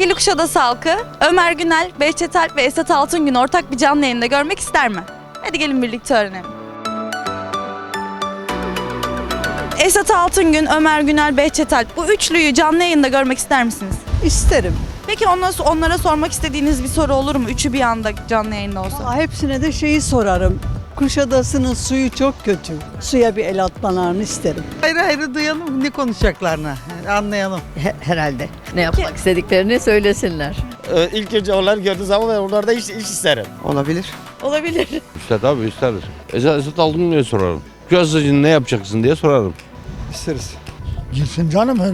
Sevgili Kuşadası halkı, Ömer Günel, Behçet Alp ve Esat Altıngün ortak bir canlı yayında görmek ister mi? Hadi gelin birlikte öğrenelim. Esat Altıngün, Ömer Günel, Behçet Alp bu üçlüyü canlı yayında görmek ister misiniz? İsterim. Peki onlara, onlara sormak istediğiniz bir soru olur mu? Üçü bir anda canlı yayında olsa. Aa, Hepsine de şeyi sorarım. Kuşadası'nın suyu çok kötü. Suya bir el atmalarını isterim. Ayrı ayrı duyalım ne konuşacaklarını anlayalım. herhalde. Ne yapmak istediklerini söylesinler. Ee, ilk önce onları gördüğü zaman ben onlarda iş, iş isterim. Olabilir. Olabilir. İster tabii ister. Esat, Esat aldın diye sorarım. Gazeteci ne yapacaksın diye sorarım. İsteriz. Girsin canım her.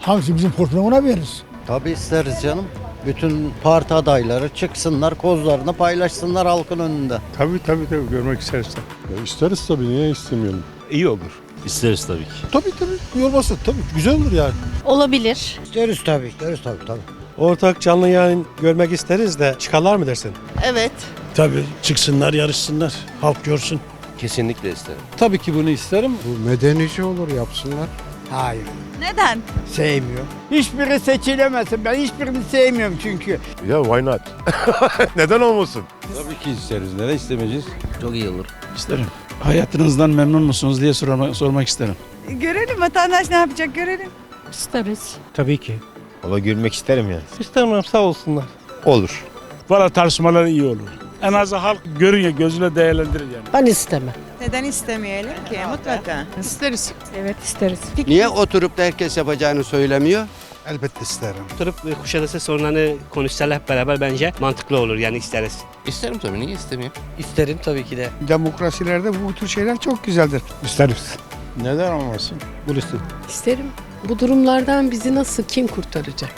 Hangisi bizim portföy ona veririz. Tabii isteriz canım. Bütün parti adayları çıksınlar, kozlarını paylaşsınlar halkın önünde. Tabii tabii tabii görmek istersen. isteriz tabii niye istemeyelim. İyi olur. İsteriz tabii ki. Tabii tabii yorması tabii güzel olur yani. Olabilir. İsteriz tabii, isteriz tabii tabii. Ortak canlı yayın görmek isteriz de çıkarlar mı dersin? Evet. Tabii çıksınlar yarışsınlar halk görsün. Kesinlikle isterim. Tabii ki bunu isterim. Bu medenice olur yapsınlar. Hayır, Neden? sevmiyor. Hiçbiri seçilemesin. Ben hiçbirini sevmiyorum çünkü. Ya why not? Neden olmasın? Tabii ki isteriz. Neden istemeyeceğiz? Çok iyi olur. İsterim. Hayatınızdan memnun musunuz diye sormak, sormak isterim. Görelim vatandaş ne yapacak görelim. İsteriz. Tabii ki. Valla görmek isterim yani. İstemem sağ olsunlar. Olur. Valla tartışmalar iyi olur. En azı halk görüyor, gözüyle değerlendirir yani. Ben istemem. Neden istemeyelim ki mutlaka. İsteriz. Evet isteriz. Niye oturup da herkes yapacağını söylemiyor? Elbette isterim. Oturup Kuşadası sorunlarını konuşsalar hep beraber bence mantıklı olur yani isteriz. İsterim tabii niye istemeyeyim? İsterim tabii ki de. Demokrasilerde bu tür şeyler çok güzeldir. İsteriz. Neden olmasın? Bu liste. İsterim. Bu durumlardan bizi nasıl kim kurtaracak?